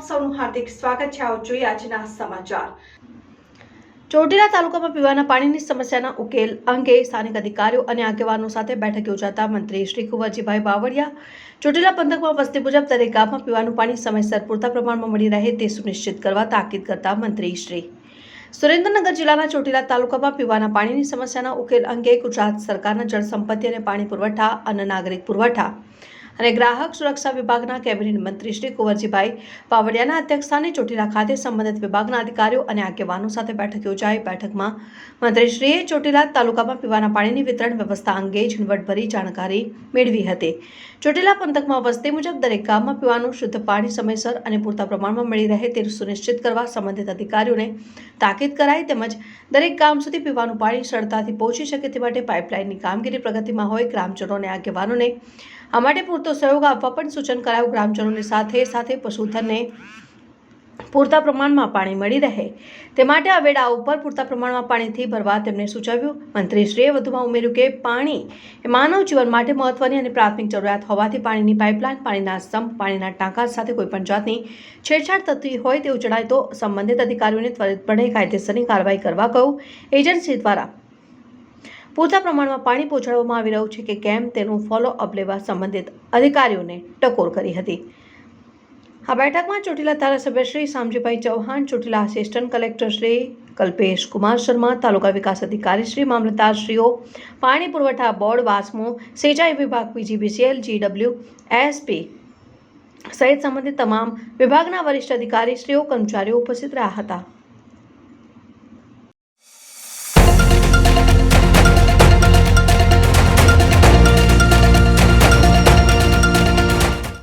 સૌનું હાર્દિક સ્વાગત છે. આવો જોઈએ આજના સમાચાર. ચોટીલા તાલુકામાં પીવાના પાણીની સમસ્યાના ઉકેલ અંગે સ્થાનિક અધિકારીઓ અને આગેવાનો સાથે બેઠક યોજાતા મંત્રી શ્રી કુંવરજીભાઈ બાવળિયા ચોટીલા પંથકમાં વસ્તી મુજબ દરેક ગામમાં પીવાનું પાણી સમયસર પૂરતા પ્રમાણમાં મળી રહે તે સુનિશ્ચિત કરવા તાકીદ કરતા મંત્રી શ્રી. સુરેન્દ્રનગર જિલ્લાના ચોટીલા તાલુકામાં પીવાના પાણીની સમસ્યાના ઉકેલ અંગે ગુજરાત સરકારના જળ સંપત્તિ અને પાણી પુરવઠા અને નાગરિક પુરવઠા અને ગ્રાહક સુરક્ષા વિભાગના કેબિનેટ મંત્રી શ્રી કુંવરજીભાઈ પાવડિયાના અધ્યક્ષસ્થાને ચોટીલા ખાતે સંબંધિત વિભાગના અધિકારીઓ અને આગેવાનો સાથે બેઠક યોજાઈ. બેઠકમાં મંત્રીશ્રીએ ચોટીલા તાલુકામાં પીવાના પાણીની વિતરણ વ્યવસ્થા અંગે ઝીણવટભરી જાણકારી મેળવી હતી. ચોટીલા પંથકમાં વસ્તી મુજબ દરેક ગામમાં પીવાનું શુદ્ધ પાણી સમયસર અને પૂરતા પ્રમાણમાં મળી રહે તે સુનિશ્ચિત કરવા સંબંધિત અધિકારીઓને તાકીદ કરાઈ તેમજ દરેક ગામ સુધી પીવાનું પાણી સરળતાથી પહોંચી શકે તે માટે પાઇપલાઇનની કામગીરી પ્રગતિમાં હોય. ગ્રામજનો અને આગેવાનોને આ માટે પૂરતો સહયોગ આપવા પણ સૂચન કરાયું. ગ્રામજનોની સાથે સાથે પશુધનને પૂરતા પ્રમાણમાં પાણી મળી રહે. તે માટે આ વેળા ઉપર પૂરતા પ્રમાણમાં પાણીથી ભરવા તેમણે સૂચવ્યું. મંત્રીશ્રીએ વધુમાં ઉમેર્યું કે પાણી એ માનવ જીવન માટે મહત્વની અને પ્રાથમિક જરૂરિયાત હોવાથી પાણીની પાઇપલાઇન, પાણીના સ્તંભ પાણીના ટાંકા સાથે કોઈપણ જાતની છેડછાડ થતી હોય તેવું જણાય તો સંબંધિત અધિકારીઓને ત્વરિતપણે કાયદેસરની કાર્યવાહી કરવા કહ્યું. એજન્સી દ્વારા પૂરતા પ્રમાણમાં પાણી પહોંચાડવામાં આવી રહ્યું છે કે કેમ તેનું ફોલો અપ લેવા સંબંધિત અધિકારીઓને ટકોર કરી હતી. આ બેઠકમાં ચોટીલા ધારાસભ્ય શ્રી શામજીભાઈ ચૌહાણ, ચોટીલા આસિસ્ટન્ટ કલેક્ટર શ્રી કલ્પેશ કુમાર શર્મા, તાલુકા વિકાસ અધિકારી શ્રી મામલતદારશ્રીઓ, પાણી પુરવઠા બોર્ડ વાસ્મો, સિંચાઈ વિભાગ પીજીબીસીએલ જીડબલ્યુ એસપી સહિત સંબંધિત તમામ વિભાગના વરિષ્ઠ અધિકારીશ્રીઓ, કર્મચારીઓ ઉપસ્થિત રહ્યા હતા.